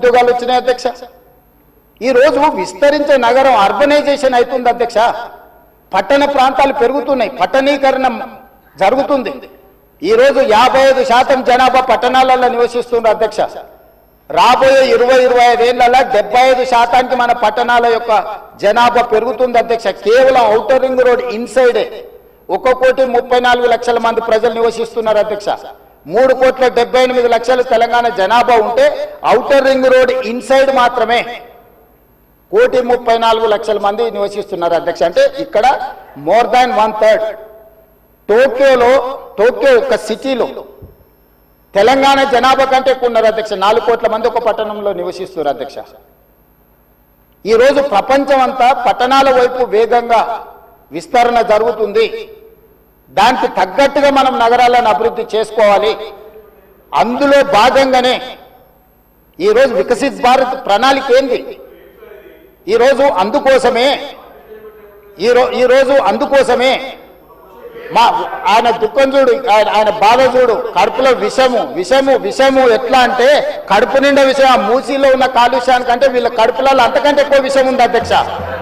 ఉద్యోగాలు వచ్చినాయి అధ్యక్ష. ఈ రోజు విస్తరించే నగరం అర్బనైజేషన్ అవుతుంది అధ్యక్ష. పట్టణ ప్రాంతాలు పెరుగుతున్నాయి పట్టణీకరణ జరుగుతుంది. ఈ రోజు యాభై ఐదు శాతం జనాభా పట్టణాలలో నివసిస్తున్నారు అధ్యక్ష. రాబోయే ఇరవై ఇరవై ఐదేళ్ళలో డెబ్బై ఐదు శాతానికి మన పట్టణాల యొక్క జనాభా పెరుగుతుంది అధ్యక్ష. కేవలం ఔటర్ రింగ్ రోడ్ ఇన్సైడే. ఒక కోటి ముప్పై నాలుగు లక్షల మంది ప్రజలు నివసిస్తున్నారు అధ్యక్ష. మూడు కోట్ల డెబ్బై ఎనిమిది లక్షల తెలంగాణ జనాభా ఉంటే అవుటర్ రింగ్ రోడ్ ఇన్సైడ్ మాత్రమే కోటి ముప్పై నాలుగు లక్షల మంది నివసిస్తున్నారు అధ్యక్ష. అంటే ఇక్కడ మోర్ దాన్ వన్ థర్డ్. టోక్యోలో టోక్యో ఒక సిటీలో తెలంగాణ జనాభా కంటే ఎక్కువ ఉన్నారు అధ్యక్ష. నాలుగు కోట్ల మంది ఒక పట్టణంలో నివసిస్తున్నారు అధ్యక్ష. ఈరోజు ప్రపంచం అంతా పట్టణాల వైపు వేగంగా విస్తరణ జరుగుతుంది. దానికి తగ్గట్టుగా మనం నగరాలను అభివృద్ధి చేసుకోవాలి. అందులో భాగంగానే ఈరోజు వికసిత్ భారత్ ప్రణాళిక ఏంది? ఈరోజు అందుకోసమే ఈరో ఈరోజు అందుకోసమే మా ఆయన దుఃఖం చూడు ఆయన ఆయన బాధ చూడు కడుపులో విషము విషము విషము ఎట్లా అంటే కడుపు నిండా విషయం ఆ మూసీలో ఉన్న కాలుష్యానికంటే వీళ్ళ కడుపులలో అంతకంటే ఎక్కువ విషం ఉంది అధ్యక్ష.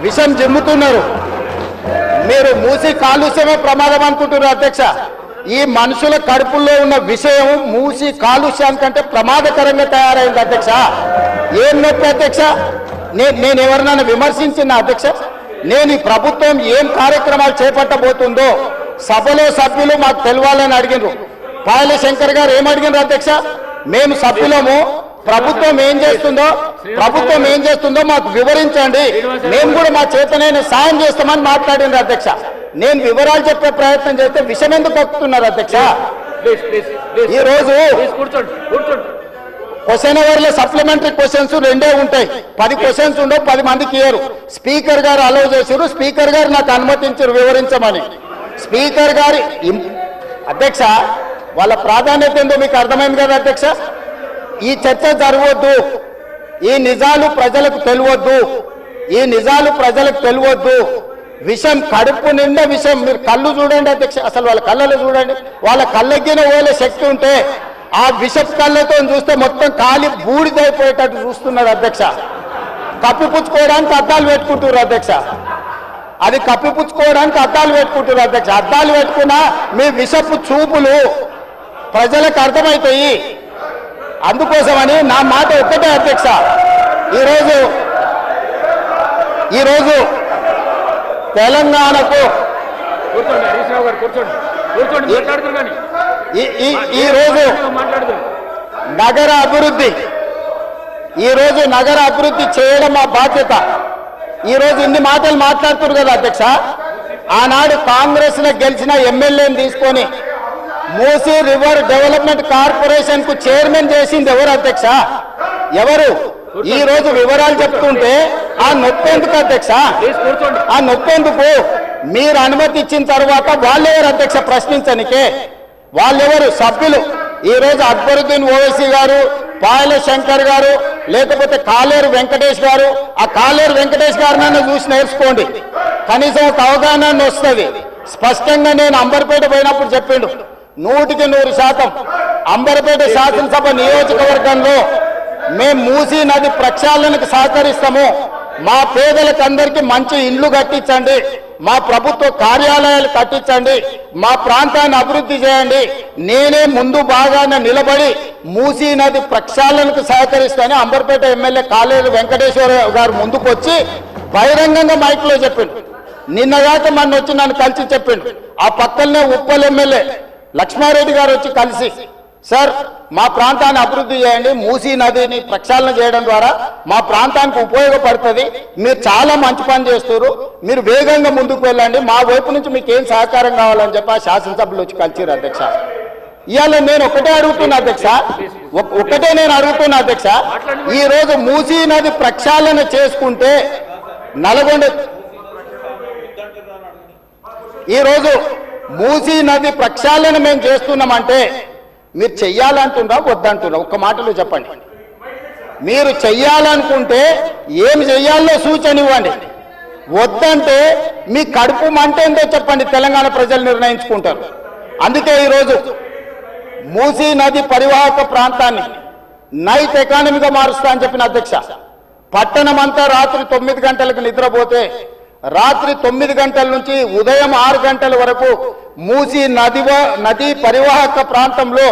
విషం జిమ్ముతున్నారు. మీరు మూసి కాలుష్యమే ప్రమాదం అనుకుంటున్నారు అధ్యక్ష. ఈ మనుషుల కడుపుల్లో ఉన్న విషయం మూసి కాలుష్యానికంటే ప్రమాదకరంగా తయారైంది అధ్యక్ష. ఏం నొప్పి అధ్యక్ష? నేను నేను ఎవరినైనా విమర్శించిన అధ్యక్ష? నేను ఈ ప్రభుత్వం ఏం కార్యక్రమాలు చేపట్టబోతుందో సభలో సభ్యులు మాకు తెలవాలని అడిగినారు. పాయల శంకర్ గారు ఏం అధ్యక్ష? మేము సభ్యులము. ప్రభుత్వం ఏం చేస్తుందో ప్రభుత్వం ఏం చేస్తుందో మాకు వివరించండి. మేము కూడా మా చేతనైన సాయం చేస్తామని మాట్లాడిండ్రు అధ్యక్ష. నేను వివరాలు చెప్పే ప్రయత్నం చేస్తే విషయం ఎందుకు కక్కుతున్నారు అధ్యక్ష? ఈ రోజు క్వశ్చన్ అవర్లో సప్లిమెంటరీ క్వశ్చన్స్ రెండే ఉంటాయి. పది క్వశ్చన్స్ ఉండవు పది మందికి ఇయ్యరు. స్పీకర్ గారు అలౌ చేశారు స్పీకర్ గారు నాకు అనుమతించారు వివరించమని. స్పీకర్ గారి అధ్యక్ష వాళ్ళ ప్రాధాన్యత ఏందో మీకు అర్థమైంది కదా అధ్యక్ష? ఈ చర్చ జరగవద్దు ఈ నిజాలు ప్రజలకు తెలియవద్దు ఈ నిజాలు ప్రజలకు తెలియవద్దు విషం కడుపు నిండా విషం. మీరు కళ్ళు చూడండి అధ్యక్ష. అసలు వాళ్ళ కళ్ళలో చూడండి. వాళ్ళ కళ్ళెక్కిన ఓలే శక్తి ఉంటే ఆ విషపు కళ్ళతో చూస్తే మొత్తం కాలి బూడిదైపోయేటట్టు చూస్తున్నారు అధ్యక్ష. కప్పిపుచ్చుకోవడానికి అద్దాలు పెట్టుకుంటున్నారు అధ్యక్ష. అది కప్పిపుచ్చుకోవడానికి అద్దాలు పెట్టుకుంటున్నారు అధ్యక్ష. అద్దాలు పెట్టుకున్నా మీ విషపు చూపులు ప్రజలకు అర్థమవుతాయి. అందుకోసమని నా మాట ఒక్కటే అధ్యక్ష. ఈరోజు ఈరోజు తెలంగాణకు కూర్చోండి హరీష్ రావు గారు కూర్చోండి. కూర్చోండి మాట్లాడుతున్నారు కానీ. ఈ ఈ ఈ రోజు మాట్లాడుతున్నారు. నగర అభివృద్ధి ఈ రోజు నగర అభివృద్ధి చేయడం మా బాధ్యత. ఈ రోజు ఇన్ని మాటలు మాట్లాడుతున్నారు కదా అధ్యక్ష. ఆనాడు కాంగ్రెస్లో గెలిచిన ఎమ్మెల్యేని తీసుకొని మూసీ రివర్ డెవలప్మెంట్ కార్పొరేషన్కు చైర్మన్ చేసింది ఎవరు అధ్యక్ష? ఎవరు? ఈ రోజు వివరాలు చెప్తుంటే ఆ నొప్పి ఎందుకు అధ్యక్ష? ఆ నొప్పేందుకు మీరు అనుమతి ఇచ్చిన తర్వాత వాళ్ళెవరు అధ్యక్ష ప్రశ్నించనికే? వాళ్ళెవరు సభ్యులు. ఈ రోజు అక్బరుద్దీన్ ఓవైసీ గారు పాయల శంకర్ గారు లేకపోతే కాలేరు వెంకటేష్ గారు ఆ కాలేరు వెంకటేష్ గారినైనా చూసి నేర్చుకోండి. కనీసం ఒక అవగాహన వస్తుంది. స్పష్టంగా నేను అంబర్పేట పోయినప్పుడు చెప్పిండు. నూటికి నూరు శాతం అంబర్పేట శాసనసభ నియోజకవర్గంలో మేము మూసీ నది ప్రక్షాళనకు సహకరిస్తాము. మా పేదలకు అందరికీ మంచి ఇండ్లు కట్టించండి. మా ప్రభుత్వ కార్యాలయాలు కట్టించండి. మా ప్రాంతాన్ని అభివృద్ధి చేయండి. నేనే ముందు భాగాన నిలబడి మూసీ నది ప్రక్షాళనకు సహకరిస్తానని అంబర్పేట ఎమ్మెల్యే కాలేరు వెంకటేశ్వర గారు ముందుకు వచ్చి బహిరంగంగా మైక్లో చెప్పిండు. నిన్నగాక మొన్న వచ్చి నన్ను కలిసి చెప్పిండు. ఆ పక్కనే ఉప్పల్ ఎమ్మెల్యే లక్ష్మారెడ్డి గారు వచ్చి కలిసి సార్ మా ప్రాంతాన్ని అభివృద్ధి చేయండి మూసీ నదిని ప్రక్షాళన చేయడం ద్వారా మా ప్రాంతానికి ఉపయోగపడుతుంది మీరు చాలా మంచి పని చేస్తారు మీరు వేగంగా ముందుకు వెళ్ళండి మా వైపు నుంచి మీకు ఏం సహకారం కావాలని చెప్పి ఆ శాసనసభ్యులు వచ్చి కలిసిరు అధ్యక్ష. ఇవాళ నేను ఒకటే అడుగుతున్నా అధ్యక్ష ఒకటే నేను అడుగుతున్నా అధ్యక్ష ఈ రోజు మూసీ నది ప్రక్షాళన చేసుకుంటే నల్గొండ ఈ రోజు మూసీ నది ప్రక్షాళన మేము చేస్తున్నామంటే మీరు చెయ్యాలంటున్నా వద్దంటున్నా ఒక్క మాటలో చెప్పండి. మీరు చెయ్యాలనుకుంటే ఏం చెయ్యాలో సూచన ఇవ్వండి వద్దంటే మీ కడుపు మంట ఏందో చెప్పండి తెలంగాణ ప్రజలు నిర్ణయించుకుంటారు. అందుకే ఈరోజు మూసీ నది పరివాహక ప్రాంతాన్ని నైట్ ఎకానమీగా మారుస్తా అని చెప్పిన అధ్యక్ష పట్టణం అంతా రాత్రి తొమ్మిది గంటలకు నిద్రపోతే రాత్రి తొమ్మిది గంటల నుంచి ఉదయం ఆరు గంటల వరకు మూసీ నది నదీ పరివాహక ప్రాంతంలో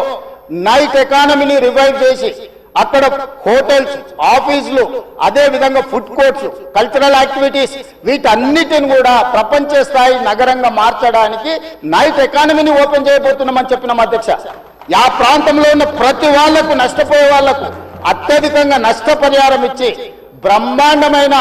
నైట్ ఎకానమీని రివైవ్ చేసి అక్కడ హోటల్స్ ఆఫీసులు అదే విధంగా ఫుడ్ కోర్ట్స్ కల్చరల్ యాక్టివిటీస్ వీటన్నిటిని కూడా ప్రపంచ స్థాయి నగరంగా మార్చడానికి నైట్ ఎకానమీని ఓపెన్ చేయబోతున్నామని చెప్పిన అధ్యక్ష. ఆ ప్రాంతంలో ఉన్న ప్రతి వాళ్ళకు నష్టపోయే వాళ్ళకు అత్యధికంగా నష్టపరిహారం ఇచ్చి బ్రహ్మాండమైన